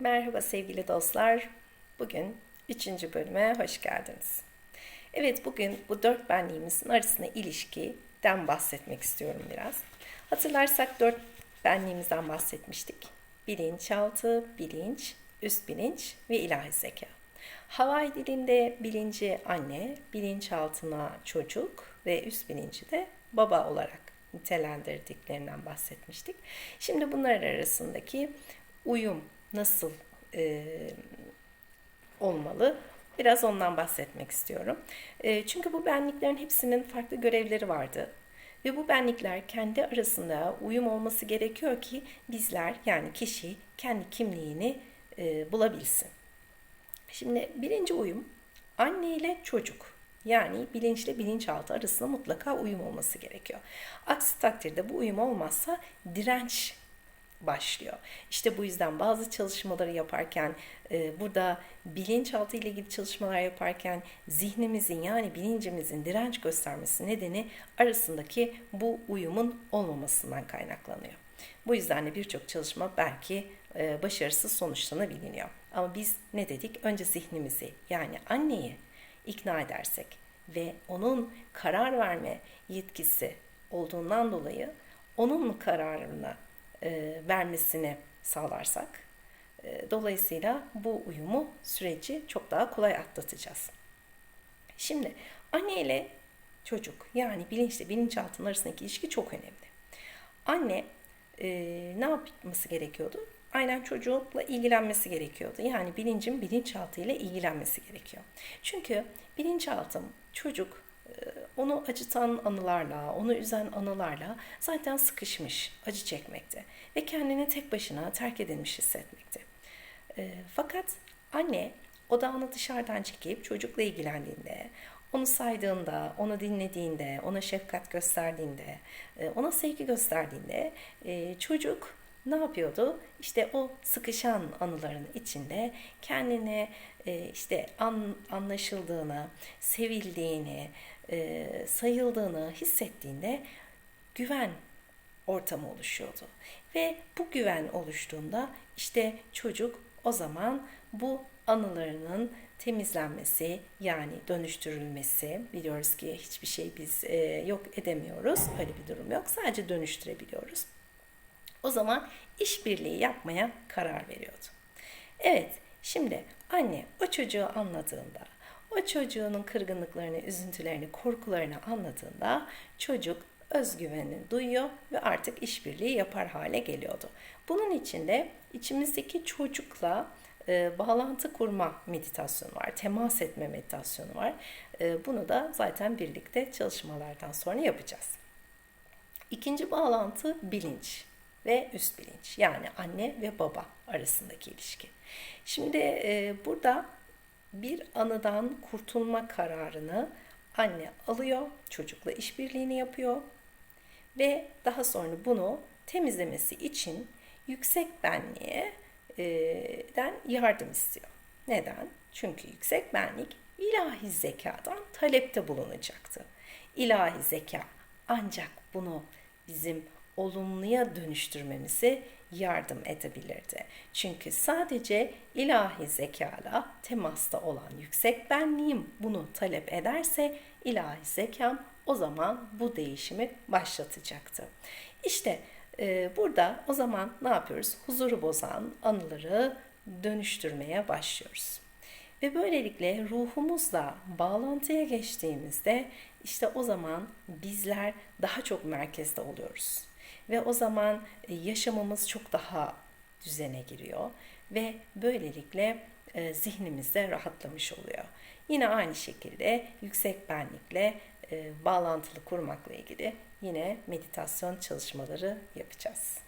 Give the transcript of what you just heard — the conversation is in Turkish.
Merhaba sevgili dostlar. Bugün üçüncü bölüme hoş geldiniz. Evet bugün bu dört benliğimizin arasında ilişkiden bahsetmek istiyorum biraz. Hatırlarsak dört benliğimizden bahsetmiştik. Bilinçaltı, bilinç, üst bilinç ve ilahi zeka. Havai dilinde bilinci anne, bilinçaltına çocuk ve üst bilinci de baba olarak nitelendirdiklerinden bahsetmiştik. Şimdi bunlar arasındaki uyum nasıl e, olmalı? Biraz ondan bahsetmek istiyorum. E, çünkü bu benliklerin hepsinin farklı görevleri vardı. Ve bu benlikler kendi arasında uyum olması gerekiyor ki bizler yani kişi kendi kimliğini e, bulabilsin. Şimdi birinci uyum anne ile çocuk. Yani bilinçle bilinçaltı arasında mutlaka uyum olması gerekiyor. Aksi takdirde bu uyum olmazsa direnç başlıyor. İşte bu yüzden bazı çalışmaları yaparken e, burada bilinçaltı ile ilgili çalışmalar yaparken zihnimizin yani bilincimizin direnç göstermesi nedeni arasındaki bu uyumun olmamasından kaynaklanıyor. Bu yüzden de birçok çalışma belki e, başarısız sonuçlanabiliyor. Ama biz ne dedik? Önce zihnimizi yani anneyi ikna edersek ve onun karar verme yetkisi olduğundan dolayı onun kararına e, vermesini sağlarsak e, dolayısıyla bu uyumu süreci çok daha kolay atlatacağız. Şimdi anne ile çocuk yani bilinçle bilinçaltının arasındaki ilişki çok önemli. Anne e, ne yapması gerekiyordu? Aynen çocukla ilgilenmesi gerekiyordu. Yani bilincin bilinçaltı ile ilgilenmesi gerekiyor. Çünkü bilinçaltım çocuk onu acıtan anılarla, onu üzen anılarla zaten sıkışmış, acı çekmekte ve kendini tek başına terk edilmiş hissetmekte. E, fakat anne odağını dışarıdan çekip çocukla ilgilendiğinde, onu saydığında, onu dinlediğinde, ona şefkat gösterdiğinde, e, ona sevgi gösterdiğinde e, çocuk ne yapıyordu? İşte o sıkışan anıların içinde kendine işte an, anlaşıldığını, sevildiğini, e, sayıldığını hissettiğinde güven ortamı oluşuyordu. Ve bu güven oluştuğunda işte çocuk o zaman bu anılarının temizlenmesi yani dönüştürülmesi biliyoruz ki hiçbir şey biz e, yok edemiyoruz öyle bir durum yok sadece dönüştürebiliyoruz. O zaman işbirliği yapmaya karar veriyordu. Evet şimdi anne o çocuğu anladığında o çocuğunun kırgınlıklarını, üzüntülerini, korkularını anladığında çocuk özgüvenini duyuyor ve artık işbirliği yapar hale geliyordu. Bunun için de içimizdeki çocukla e, bağlantı kurma meditasyonu var, temas etme meditasyonu var. E, bunu da zaten birlikte çalışmalardan sonra yapacağız. İkinci bağlantı bilinç ve üst bilinç yani anne ve baba arasındaki ilişki. Şimdi e, burada bir anıdan kurtulma kararını anne alıyor, çocukla işbirliğini yapıyor ve daha sonra bunu temizlemesi için yüksek benliğe den yardım istiyor. Neden? Çünkü yüksek benlik ilahi zekadan talepte bulunacaktı. İlahi zeka ancak bunu bizim olumluya dönüştürmemizi yardım edebilirdi. Çünkü sadece ilahi zekala temasta olan yüksek benliğim bunu talep ederse ilahi zekam o zaman bu değişimi başlatacaktı. İşte e, burada o zaman ne yapıyoruz? Huzuru bozan anıları dönüştürmeye başlıyoruz. Ve böylelikle ruhumuzla bağlantıya geçtiğimizde işte o zaman bizler daha çok merkezde oluyoruz. Ve o zaman e, yaşamımız çok daha düzene giriyor ve böylelikle e, zihnimiz de rahatlamış oluyor. Yine aynı şekilde yüksek benlikle e, bağlantılı kurmakla ilgili yine meditasyon çalışmaları yapacağız.